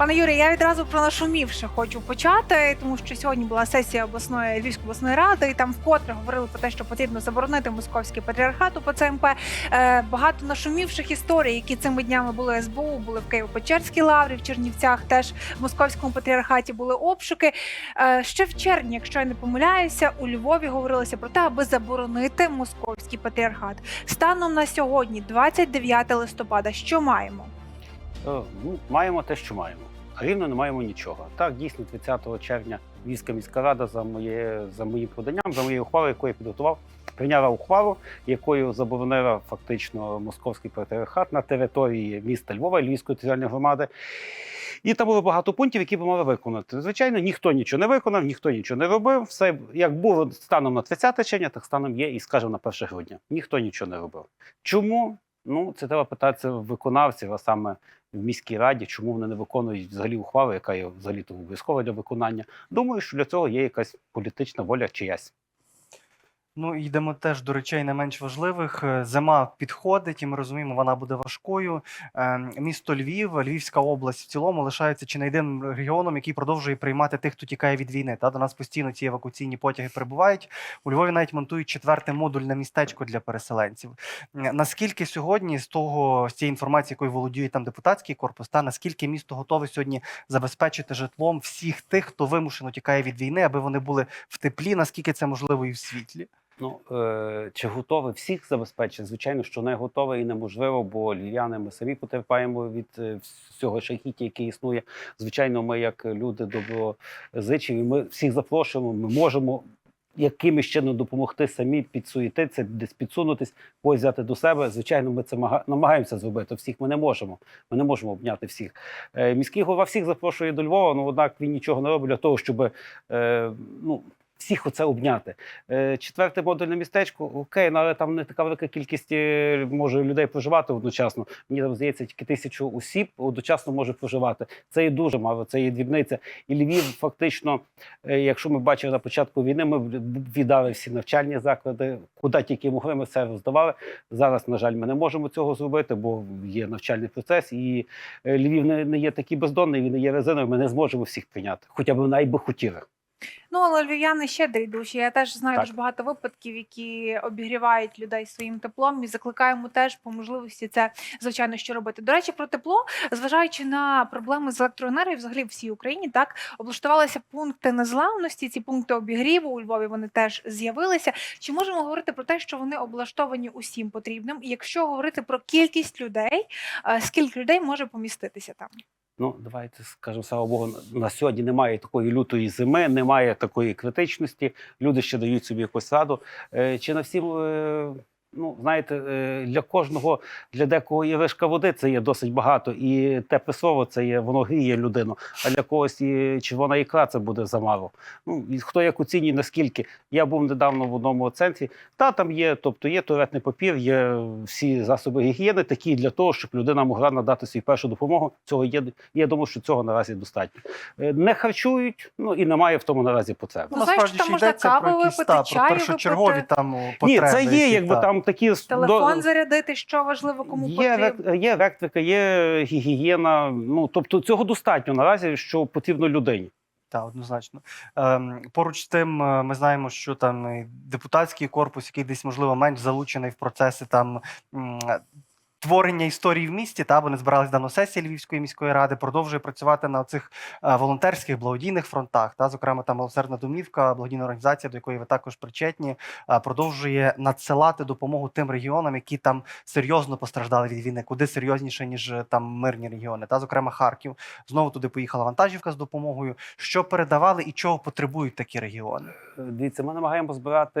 Пане Юрій, я відразу про нашумівше хочу почати, тому що сьогодні була сесія обласної Львівської обласної ради, і там вкотре говорили про те, що потрібно заборонити московський патріархат у ПЦМП. Е, багато нашумівших історій, які цими днями були СБУ, були в Києво-Печерській лаврі, в Чернівцях теж в московському патріархаті були обшуки. Е, ще в червні, якщо я не помиляюся, у Львові говорилося про те, аби заборонити московський патріархат. Станом на сьогодні, 29 листопада, що маємо? Е, Ну, маємо те, що маємо. Рівно не маємо нічого. Так, дійсно, 30 червня Львівська міська рада за моє за моїм поданням, за моєю ухвалою, яку я підготував, прийняла ухвалу, якою заборонила фактично московський патріархат на території міста Львова, Львівської територіальної громади. І там було багато пунктів, які б мали виконати. Звичайно, ніхто нічого не виконав, ніхто нічого не робив. Все як було станом на 30 червня, так станом є і скажімо, на 1 грудня. Ніхто нічого не робив. Чому? Ну, це треба питатися виконавців, а саме в міській раді, чому вони не виконують взагалі ухвалу, яка є взагалі то обов'язкова для виконання. Думаю, що для цього є якась політична воля чиясь. Ну, йдемо теж до речей не менш важливих. Е, Зима підходить, і ми розуміємо, вона буде важкою. Е, Місто Львів, Львівська область в цілому лишається чи не єдиним регіоном, який продовжує приймати тих, хто тікає від війни. Та до нас постійно ці евакуаційні потяги прибувають. У Львові навіть монтують четверте модульне містечко для переселенців. Е, Наскільки сьогодні з того з цієї інформації, якою володіє там депутатський корпус, та наскільки місто готове сьогодні забезпечити житлом всіх тих, хто вимушено тікає від війни, аби вони були в теплі, наскільки це можливо і в світлі? Ну е, чи готові всіх забезпечити? Звичайно, що не готове і неможливо, бо львів'яни ми самі потерпаємо від е, всього шахіття, яке існує. Звичайно, ми, як люди доброзичливі, ми всіх запрошуємо. Ми можемо якимось чином допомогти самі підсуетитися, десь підсунутись, когось взяти до себе. Звичайно, ми це намагаємося зробити. Всіх ми не можемо. Ми не можемо обняти всіх. Е, міський голова всіх запрошує до Львова, ну однак він нічого не робить для того, щоб е, ну. Всіх оце обняти. Е, Четверте модульне містечко, окей, ну, але там не така велика кількість е, може людей проживати одночасно. Мені там здається, тільки тисячу осіб одночасно може проживати. Це є дуже мало, це є дрібниця. І Львів, фактично, е, якщо ми бачили на початку війни, ми віддали всі навчальні заклади, куди тільки могли, ми все роздавали. Зараз, на жаль, ми не можемо цього зробити, бо є навчальний процес, і Львів не, є такий бездонний, він не є резиновий. Ми не зможемо всіх прийняти, хоча б навіть би хотіли. Ну, але львів'яни щедрі душі. Я теж знаю Так. дуже багато випадків, які обігрівають людей своїм теплом і закликаємо теж по можливості це звичайно що робити. До речі, про тепло, зважаючи на проблеми з електроенергією, взагалі в всій Україні, так облаштувалися пункти незламності. Ці пункти обігріву у Львові вони теж з'явилися. Чи можемо говорити про те, що вони облаштовані усім потрібним? І якщо говорити про кількість людей, е, скільки людей може поміститися там? Ну, давайте скажемо, слава Богу, на сьогодні немає такої лютої зими, немає такої критичності. Люди ще дають собі якусь раду. Е, Чи на всім, е, ну знаєте, е, для кожного, для декого є вишка води, це є досить багато, і тепле слово це є, воно гріє людину. А для когось і червона ікра це буде замало. Ну і хто як оцінює, наскільки я був недавно в одному центрі. Та там є, тобто є туалетний папір, є всі засоби гігієни, такі для того, щоб людина могла надати свою першу допомогу. Цього є. Я думаю, що цього наразі достатньо. Е, Не харчують, ну і немає в тому наразі потреби. Ну, насправді там можна йдеться каву про якісь, випити, та, чаю про першочергові випити. там Ні, це є, якби та. Там такі Телефон до- зарядити, що важливо кому Є, потрібно. є електрика, є гігієна. Ну тобто цього достатньо наразі, що потрібно людині. Так, однозначно. Ем, поруч з тим, е, ми знаємо, що там депутатський корпус, який десь можливо менш залучений в процеси там. Творення історії в місті, та вони збирались давно сесії Львівської міської ради, продовжує працювати на цих волонтерських благодійних фронтах. Та, зокрема, там милосердна домівка, благодійна організація, до якої ви також причетні, е, продовжує надсилати допомогу тим регіонам, які там серйозно постраждали від війни, куди серйозніше ніж е, там мирні регіони. Та, зокрема, Харків. Знову туди поїхала вантажівка з допомогою. Що передавали і чого потребують такі регіони? Е, Дивіться, ми намагаємося збирати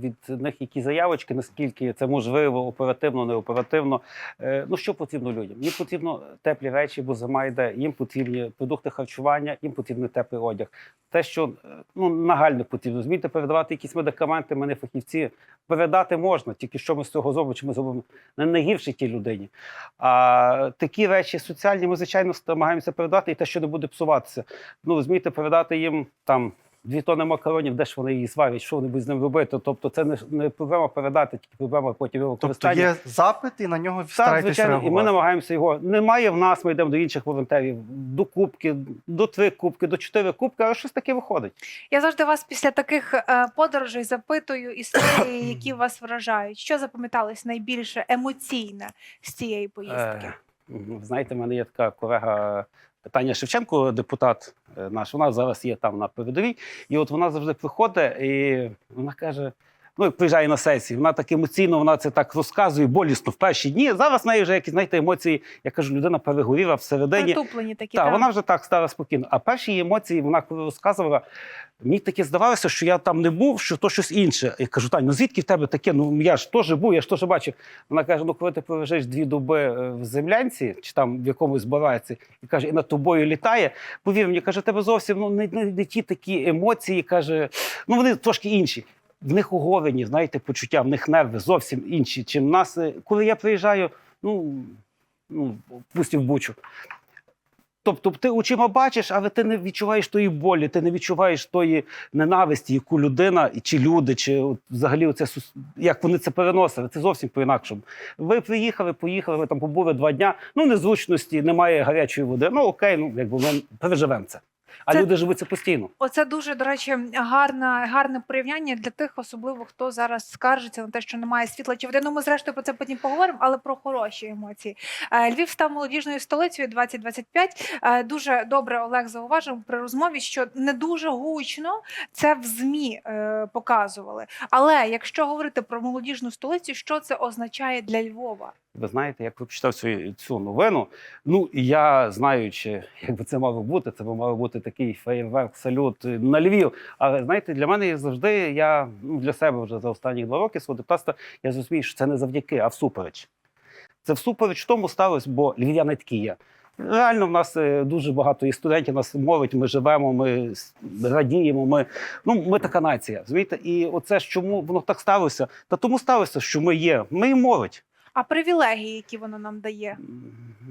від них які заявочки, наскільки це можливо, оперативно, не оперативно. Е, Ну що потрібно людям? Їм потрібно теплі речі, бо зима йде, їм потрібні продукти харчування, їм потрібний теплий одяг. Те, що е, ну нагально потрібно, змійте передавати якісь медикаменти, ми не фахівці. Передати можна, тільки що ми з цього зробимо, чи ми зробимо не найгірше тій людині. А такі речі соціальні ми, звичайно, намагаємося передати, і те, що не буде псуватися. Ну, змійте передати їм там дві тони макаронів, де ж вони її сварять, що вони будуть з ним робити. Тобто, це не, не проблема передати, тільки проблема потім його Тобто є запит, і на нього Так, звичайно, і ми намагаємося його. Немає в нас, ми йдемо до інших волонтерів, до кубки, до три кубки, до чотири кубки, а щось таке виходить. Я завжди вас після таких е, подорожей запитую історії, які вас вражають. Що запам'яталось найбільше емоційне з цієї поїздки? Е, Знаєте, в мене є така колега Таня Шевченко, депутат е, наш. Вона зараз є там на передовій. І от вона завжди приходить і вона каже. Ну, приїжджає на сесії, вона так емоційно, вона це так розказує, болісно в перші дні. Зараз в неї вже якісь знаєте, емоції. Я кажу, людина перегоріла всередині. Притуплені такі. Так, так? вона вже так стала спокійно. А перші її емоції, вона коли розказувала, мені таке здавалося, що я там не був, що то щось інше. Я кажу, Тань, ну звідки в тебе таке? Ну я ж теж був, я ж теж бачив. Вона каже: ну коли ти полежиш дві доби е, в землянці чи там в якомусь бараці, і каже, і над тобою літає. Повір мені, каже, тебе зовсім ну не, не, не ті такі емоції. каже, ну вони трошки інші. В них оголені, знаєте, почуття, в них нерви зовсім інші. Чим в нас, коли я приїжджаю, ну, ну пустів бучу. Тобто ти очима бачиш, але ти не відчуваєш тої болі, ти не відчуваєш тої ненависті, яку людина чи люди, чи от взагалі оце як вони це переносили. Це зовсім по-інакшому. Ви приїхали, поїхали, ви там побули два дня. Ну незручності, немає гарячої води. Ну окей, ну якби ми переживемо це. А Це- люди живуть це постійно. Оце дуже, до речі, гарна, гарне порівняння для тих, особливо хто зараз скаржиться на те, що немає світла чи води. Ну, ми зрештою про це потім поговоримо, але про хороші емоції. Е, Львів став молодіжною столицею 2025. Е, Дуже добре Олег зауважив при розмові, що не дуже гучно це в ЗМІ е, показували. Але якщо говорити про молодіжну столицю, що це означає для Львова? Ви знаєте, як прочитав цю, цю новину. Ну і я знаючи, як би це мало бути, це мав бути такий феєрверк, салют на Львів. Але знаєте, для мене завжди я ну, для себе вже за останні два роки свого депутатства я зрозумію, що це не завдяки, а всупереч. Це всупереч тому сталося, бо львів'яни такі є. Реально, в нас е, дуже багато і студентів, нас молодь, ми живемо, ми радіємо. Ми, ну, ми така нація. Розумієте? І оце ж чому воно так сталося? Та тому сталося, що ми є. Ми і молодь. А привілегії, які воно нам дає?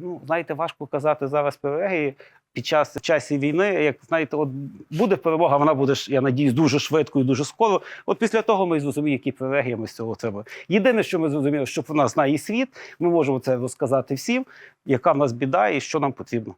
Ну, знаєте, важко казати зараз привілегії під час часі війни. Як знаєте, от буде перемога, вона буде я надіюсь, дуже швидко і дуже скоро. От після того ми зрозуміємо, які привілегії ми з цього треба. Єдине, що ми зрозуміли, що в нас знає світ, ми можемо це розказати всім, яка в нас біда і що нам потрібно.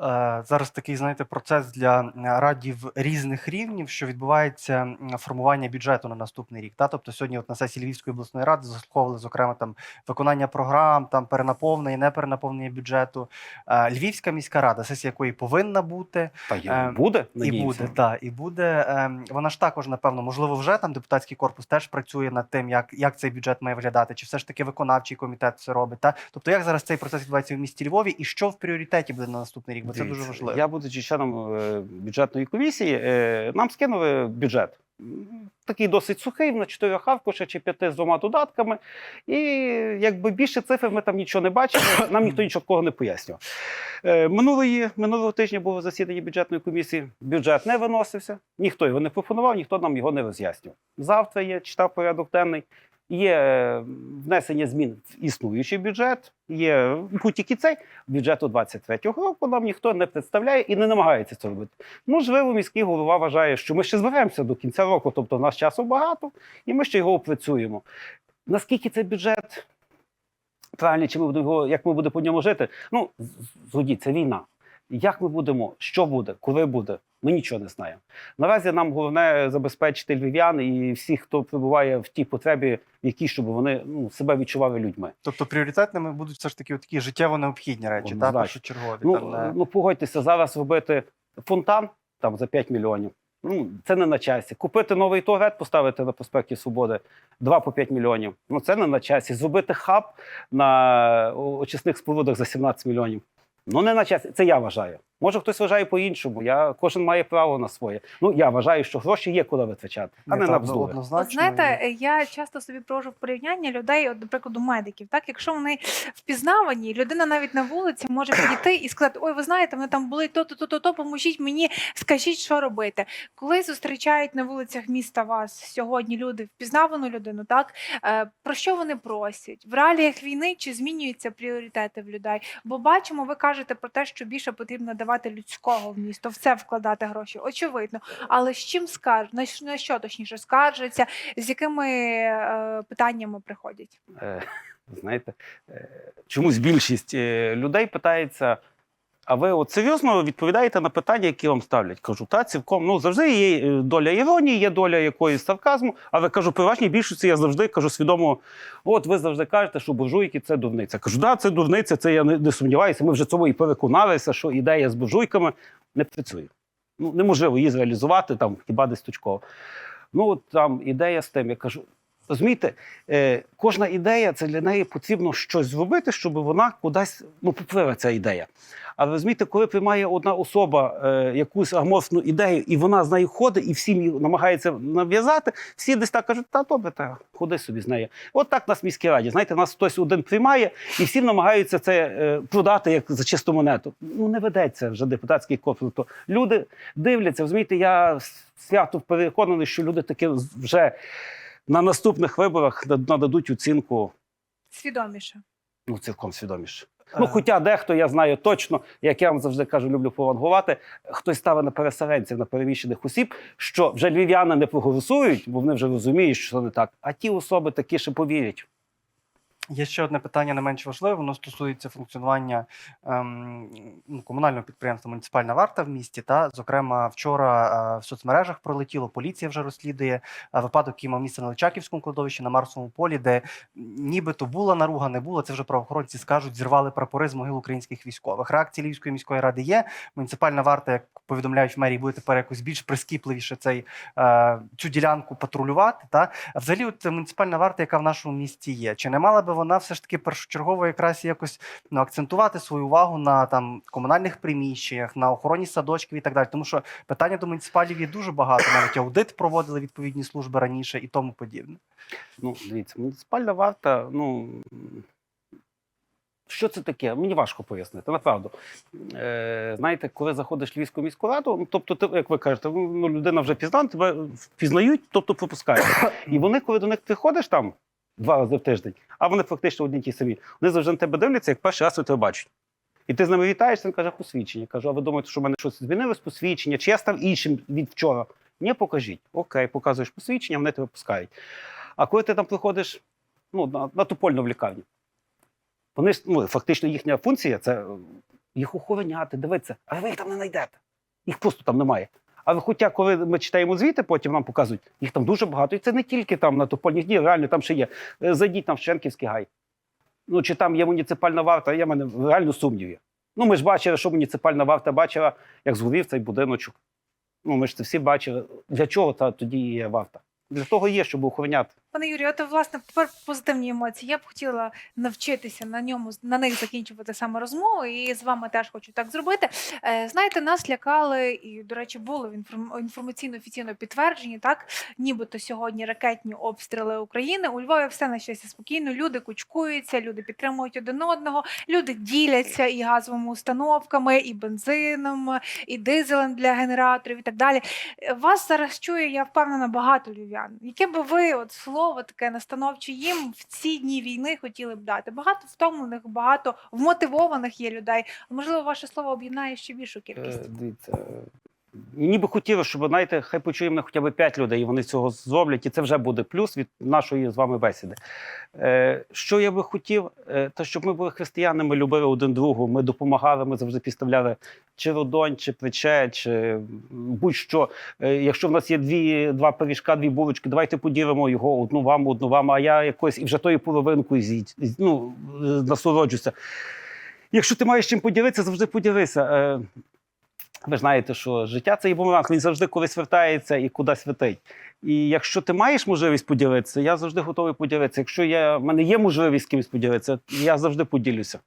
Е, Зараз такий, знаєте, процес для радів різних рівнів, що відбувається формування бюджету на наступний рік. Та? Тобто сьогодні от на сесії Львівської обласної ради заслуховували, зокрема, там виконання програм, там перенаповнення, неперенаповнення бюджету. Е, Львівська міська рада, сесія якої повинна бути, Та є, Ем, буде, і буде, та, і буде. Ем, вона ж також, напевно, можливо, вже там депутатський корпус теж працює над тим, як, як цей бюджет має виглядати, чи все ж таки виконавчий комітет все робить. Та? Тобто, як зараз цей процес відбувається в місті Львові, і що в пріоритеті буде на наступний рік? Бо це дуже важливо. Я, будучи членом е, бюджетної комісії, е, нам скинули бюджет. Такий досить сухий, на чотирьох аркушах чи п'яти з двома додатками. І якби більше цифр ми там нічого не бачили, нам ніхто нічого такого не пояснював. Е, Минулої, минулого тижня було засідання бюджетної комісії. Бюджет не виносився, ніхто його не пропонував, ніхто нам його не роз'яснював. Завтра є, читав порядок денний. Є е, внесення змін в існуючий бюджет, є будь-який цей бюджету 23-го року. Нам ніхто не представляє і не намагається це робити. Можливо, міський голова вважає, що ми ще зберемося до кінця року, тобто в нас часу багато, і ми ще його опрацюємо. Наскільки цей бюджет правильний, чи ми будемо його, як ми будемо по ньому жити? Ну, з- з- це війна. Як ми будемо, що буде, коли буде, ми нічого не знаємо. Наразі нам головне забезпечити львів'ян і всіх, хто перебуває в тій потребі, в якій щоб вони ну, себе відчували людьми. Тобто пріоритетними будуть все ж таки такі життєво необхідні речі, та Однозначно. першочергові. Ну, там, не- ну погодьтеся, зараз робити фонтан там за 5 мільйонів. Ну, це не на часі. Купити новий туалет, поставити на проспекті Свободи 2 по 5 мільйонів. Ну це не на часі. Зробити хаб на очисних спорудах за 17 мільйонів. Ну не на часі. Це я вважаю. Може, хтось вважає по-іншому. Я кожен має право на своє. Ну я вважаю, що гроші є куди витрачати, а не та, на ну, бздури. От знаєте, я часто собі провожу в порівняння людей, от, до прикладу, медиків. Так, якщо вони впізнавані, людина навіть на вулиці може підійти і сказати: Ой, ви знаєте, вони там були то, то, то, то, то, поможіть мені, скажіть, що робити. Коли зустрічають на вулицях міста вас сьогодні люди, впізнавану людину, так е, про що вони просять? В реаліях війни чи змінюються пріоритети в людей? Бо бачимо, ви кажете. кажете про те, що більше потрібно давати людського в місто, в це вкладати гроші. Очевидно. Але з чим скар... на що- на що точніше скаржаться, з якими е, питаннями приходять? Е, знаєте, е, чомусь більшість е, людей питається. А ви от серйозно відповідаєте на питання, які вам ставлять? Кажу, та цілком ну завжди є е, доля іронії, є доля якоїсь сарказму. Але кажу, при вашій більшості я завжди кажу свідомо: от ви завжди кажете, що буржуйки це дурниця. Кажу, да, це дурниця, це я не, не сумніваюся. Ми вже цьому і переконалися, що ідея з буржуйками не працює. Ну неможливо її зреалізувати там хіба десь точково. Ну от там ідея з тим, я кажу. Розумієте, е, кожна ідея це для неї потрібно щось зробити, щоб вона кудись ну, поплила ця ідея. Але розумієте, коли приймає одна особа е, якусь аморфну ідею, і вона з нею ходить, і всім намагається нав'язати, всі десь так кажуть, та добре, та ходи собі з нею. От так нас в міській раді. Знаєте, нас хтось один приймає, і всі намагаються це е, продати як за чисту монету. Ну не ведеться вже депутатський корпус. Люди дивляться, розумієте, я свято переконаний, що люди таки вже на наступних виборах нададуть оцінку Свідоміше. ну, цілком свідоміше. Ну, хоча дехто, я знаю точно, як я вам завжди кажу, люблю повангувати, хтось ставить на переселенців, на переміщених осіб, що вже львів'яни не проголосують, бо вони вже розуміють, що це не так. А ті особи такі ще повірять. Є ще одне питання не менш важливе. Воно стосується функціонування ем, ну, комунального підприємства Муніципальна варта в місті. Та зокрема, вчора е, в соцмережах пролетіло. Поліція вже розслідує е, випадок, який мав місце на Личаківському кладовищі на Марсовому полі, де нібито була наруга, не було. Це вже правоохоронці скажуть, зірвали прапори з могил українських військових. Реакції Львівської міської ради є. Муніципальна варта, як повідомляють в мерії, буде тепер якось більш прискіпливіше цей е, цю ділянку патрулювати. Та взагалі, от муніципальна варта, яка в нашому місті є, чи не мала би вона все ж таки першочергово якраз якось ну, акцентувати свою увагу на там комунальних приміщеннях, на охороні садочків і так далі? Тому що питання до муніципалів є дуже багато. Навіть аудит проводили відповідні служби раніше і тому подібне. Ну, дивіться, муніципальна варта, ну. Що це таке? Мені важко пояснити, направду. Е, знаєте, коли заходиш в Львівську міську раду, ну, тобто, ти, як ви кажете, ну, людина вже пізнана, тебе впізнають, тобто пропускають. І вони, коли до них приходиш там два рази в тиждень, а вони фактично одні ті самі, вони завжди на тебе дивляться, як перший раз тебе бачать. І ти з ними вітаєшся, він каже, посвідчення. Кажу, а ви думаєте, що в мене щось змінилось посвідчення, чи я став іншим від вчора? Ні, покажіть. Окей, показуєш посвідчення, вони тебе пускають. А коли ти там приходиш ну, на, на тупольну в лікарню, вони ж ну, фактично їхня функція це їх охороняти, дивитися, а ви їх там не знайдете. Їх просто там немає. Але хоча, коли ми читаємо звіти, потім нам показують, їх там дуже багато. І це не тільки там на топольних дні, реально там ще є. Е, Зайдіть там в Шенківський гай. Ну, чи там є муніципальна варта, я мене реально сумнів є. Ну, ми ж бачили, що муніципальна варта бачила, як згорів цей будиночок. Ну, ми ж це всі бачили. Для чого та тоді є варта? Для того є, щоб охороняти. Пане Юрію, от власне тепер позитивні емоції. Я б хотіла навчитися на ньому на них закінчувати саме розмову, і з вами теж хочу так зробити. Е, знаєте, нас лякали, і до речі, було інформ- інформаційно офіційно підтверджені, так нібито сьогодні ракетні обстріли України. У Львові все на щастя спокійно. Люди кучкуються, люди підтримують один одного, люди діляться і газовими установками, і бензином, і дизелем для генераторів, і так далі. Е, Вас зараз чує, я впевнена, багато львів'ян. Яке би ви от слово таке настановче їм в ці дні війни хотіли б дати? Багато втомлених, багато вмотивованих є людей. Можливо, ваше слово об'єднає ще більшу кількість. Е, Дивіться, мені би хотілося, щоб знаєте, хай почує мене хоча б 5 людей, і вони цього зроблять, і це вже буде плюс від нашої з вами бесіди. Е, що я би хотів, е, то щоб ми були християнами, любили один другого, ми допомагали, ми завжди підставляли чи родонь, чи плече, чи будь-що. Е, якщо в нас є дві, два пиріжка, дві булочки, давайте поділимо його одну вам, одну вам, а я якось і вже тою половинку з'їдь, ну, е, насолоджуся. Якщо ти маєш чим поділитися, завжди поділися. Е, ви знаєте, що життя це і бумеранг, він завжди колись вертається і кудись летить. І якщо ти маєш можливість поділитися, я завжди готовий поділитися. Якщо я, в мене є можливість з кимось поділитися, я завжди поділюся.